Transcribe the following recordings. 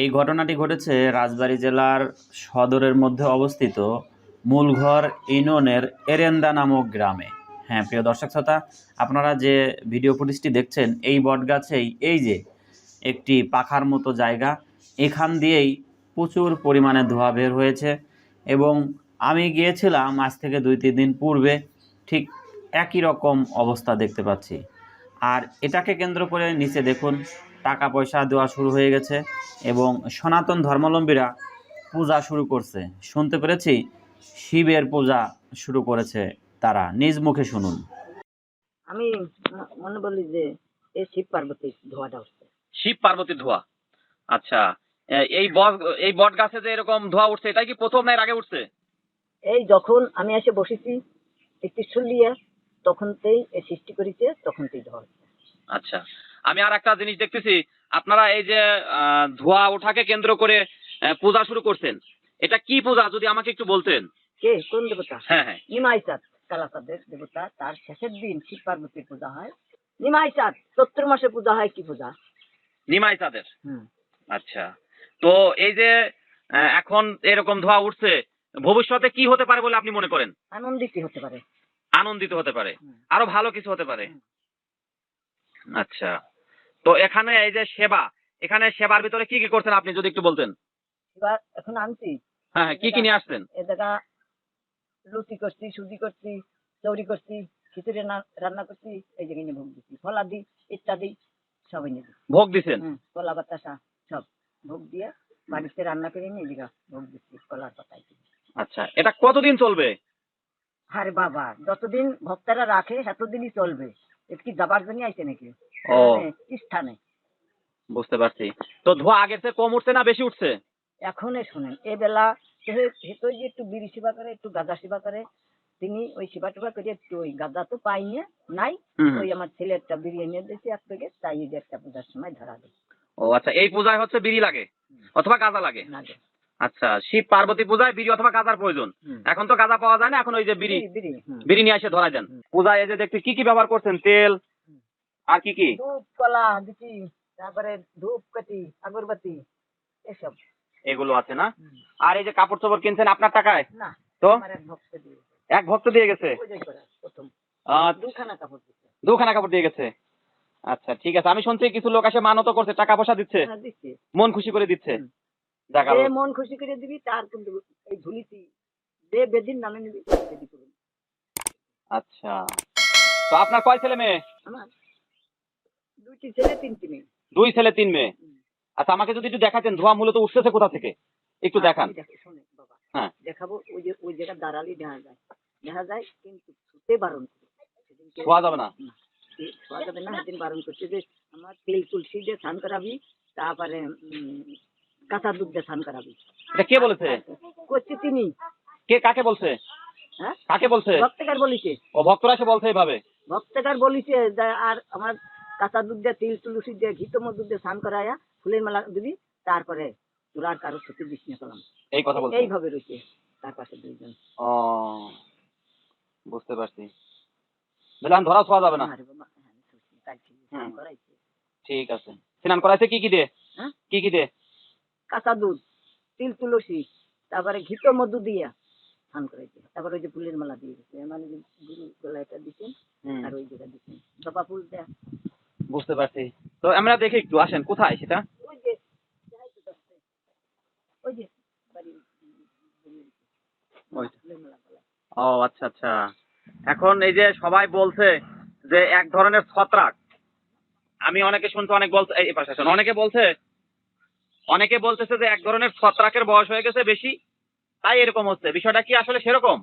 এই ঘটনাটি ঘটেছে রাজবাড়ী জেলার সদরের মধ্যে অবস্থিত মূলঘর ইউনিয়নের এরেন্দা নামক গ্রামে। হ্যাঁ প্রিয় দর্শক শ্রোতা, আপনারা যে ভিডিও ফুটেজটি দেখছেন, এই বটগাছেই এই যে একটি পাখার মতো জায়গা, এখান দিয়েই প্রচুর পরিমাণে ধোঁয়া বের হয়েছে এবং আমি গিয়েছিলাম আজ থেকে দুই তিন দিন পূর্বে, ঠিক একই রকম অবস্থা দেখতে পাচ্ছি। আর এটাকে কেন্দ্র করে নিচে দেখুন টাকা পয়সা দেওয়া শুরু হয়ে গেছে এবং সনাতন ধর্মাবলম্বীরা পূজা শুরু করছে। শুনতে পেরেছি? শিবের পূজা শুরু করেছে তারা। নিজ মুখে শুনুন। আমি মনে বলি যে এই শিব পার্বতী ধোয়াটা উঠছে। শিব পার্বতীর ধোয়া? আচ্ছা এই বট এই বট গাছে যে এরকম ধোয়া উঠছে এটা কি প্রথম না এর আগে উঠছে? এই যখন আমি এসে বসেছি একটি শুলিয়ে তখনতেই সৃষ্টি করেছে তখনতেই ধোয়া আচ্ছা আমি আর একটা জিনিস দেখতেছি আপনারা এই যে ধোয়া ওঠাকে কেন্দ্র করে পূজা শুরু করছেন এটা কি পূজা যদি আমাকে একটু বলতেন? কে? কোন দেবতা? হ্যাঁ হ্যাঁ। নিমাই চাঁদ কালাচাঁদের দেবতা তার শেষের দিন শিব পার্বতীর পূজা হয়। নিমাই চাঁদ চৈত্র মাসে পূজা হয় কি পূজা? নিমাই চাঁদের? হুম। আচ্ছা তো এই যে এখন এরকম ধোয়া উঠছে ভবিষ্যতে কি হতে পারে বলে আপনি মনে করেন? আনন্দিত হতে পারে। আনন্দিত হতে পারে। আরও ভালো কিছু হতে পারে। আচ্ছা। তো এখানে এই যে সেবা এখানে সেবার ভিতরে কি কি করছেন আপনি যদি একটু বলতেন? এবার এখন আনছি। হ্যাঁ হ্যাঁ কি কি নিয়ে আসছেন? এ লুচি করছি সুজি করছি চৌরি করছি খিচুড়ি রান্না- করছি এই জায়গায় নিয়ে ভোগ দিচ্ছি। ফলাদি ইত্যাদি সবাই নিয়ে ভোগ হুম, কলা বাতাসা সব ভোগ দিয়ে বাড়িতে রান্না করে নিয়ে দিঘা ভোগ দিচ্ছি কলার পাতায়। আচ্ছা এটা কতদিন চলবে? আরে বাবা যতদিন ভক্তরা রাখে এতদিনই চলবে। এটা কি যাবার জন্য আইছে নাকি? ও। স্থানে। বুঝতে পারছি। তো ধোঁয়া আগের থেকে কম উঠছে না বেশি উঠছে? এখনই শোনেন এ বেলা হেতো যে একটু বিড়ি সেবা করে একটু গাঁদা সেবা করে তিনি ওই সেবা টেবা করে একটু ওই গাঁদা তো পাই পাইনি নাই। ওই আমার ছেলে একটা বিড়ি এনে দিয়েছে এক প্যাকেট তাই যে একটা পূজার সময় ধরা দেয় ও আচ্ছা এই পূজায় হচ্ছে বিড়ি লাগে অথবা গাঁজা লাগে? না দে। আচ্ছা শিব পার্বতী পূজায় বিড়ি অথবা গাঁজার প্রয়োজন। এখন তো গাঁজা পাওয়া যায় না এখন ওই যে বিড়ি বিড়ি নিয়ে এসে ধরাই দেন। পূজায় এই যে দেখতে কি কি ব্যবহার করছেন? তেল আর কি কি? কলা দিচ্ছি তারপরে ধূপ কাঠি আগরবাতি এসব। এগুলো আছে না? আর এই যে কাপড় চোপড় কিনছেন আপনার টাকায়? না তো? এক ভক্ত দিয়ে গেছে। আচ্ছা, দুখানা কাপড় দিয়ে গেছে? আচ্ছা ঠিক আছে। আমি শুনছি কিছু লোক আসে মানত করছে টাকা পয়সা দিচ্ছে। হ্যাঁ, মন খুশি করে দিচ্ছে। যে মন খুশি করে দিবি তার কিন্তু এই যে বেদিন নামে নিবি বেদি করবি। আচ্ছা। তো আপনার কয় ছেলে মেয়ে? আমার দুইটি ছেলে তিনটি মেয়ে। দুই ছেলে তিন মেয়ে। আচ্ছা আমাকে যদি একটু দেখাতেন ধোঁয়া মূলত উঠতেছে কোথা থেকে? একটু দেখান। শোনে বাবা। হ্যাঁ। দেখাবো ওই যে ওই জায়গা দাঁড়ালি দেখা যায়। দেখা যায় কিন্তু ছুটে বারণ ছোঁয়া যাবে না? ছোঁয়া যাবে না সেদিন বারণ করছে যে আমার তেল তুলসী দিয়ে স্নান করাবি তারপরে কাঁচা দুধ দিয়ে স্নান করাবি। এটা কে বলেছে? করছে তিনি। কে কাকে বলছে? হ্যাঁ? কাকে বলছে? ভক্তকার বলিছে। ও ভক্তরা এসে বলছে এইভাবে? ভক্তকার বলিছে যে আর আমার কাঁচা দুধ দিয়ে তিল তুলসী দিয়ে মধু দিয়ে স্নান করায়া ফুলের মালা দিবি তারপরে তোর আর কারোর ক্ষতি দিস না করলাম এই কথা বলছে। এইভাবে রয়েছে তার পাশে দুইজন। ও বুঝতে পারছি। বললাম ধরা ছোঁয়া যাবে না। হ্যাঁ। ঠিক আছে। স্নান করাইছে কি কি দিয়ে? হ্যাঁ? কি কি দিয়ে? কাঁচা দুধ তিল তুলসী তারপরে ঘিত মধু দিয়া স্নান করাইছে তারপরে ওই যে ফুলের মালা দিয়ে গেছে মানে যে গুরু গলাটা দিচ্ছেন আর ওই যেটা দিচ্ছেন জবা ফুল দেয়া। বুঝতে পারছি। তো আমরা দেখি একটু আসেন কোথায় সেটা? ওই যে। ওই যে। ও আচ্ছা আচ্ছা। এখন এই যে সবাই বলছে যে এক ধরনের ছত্রাক। আমি অনেকে শুনছি অনেক বলছে এই পাশে অনেকে বলছে অনেকে বলতেছে যে এক ধরনের ছত্রাকের বয়স হয়ে গেছে বেশি। তাই এরকম হচ্ছে। বিষয়টা কি আসলে সেরকম?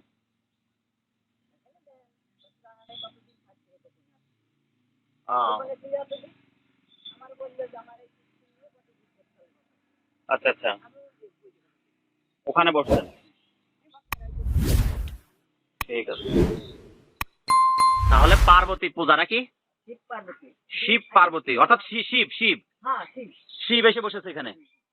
আচ্ছা আচ্ছা। ওখানে বসছেন ঠিক আছে। তাহলে পার্বতী পূজা নাকি? শিব পার্বতী। অর্থাৎ শিব শিব। এসে বসেছে এখানে।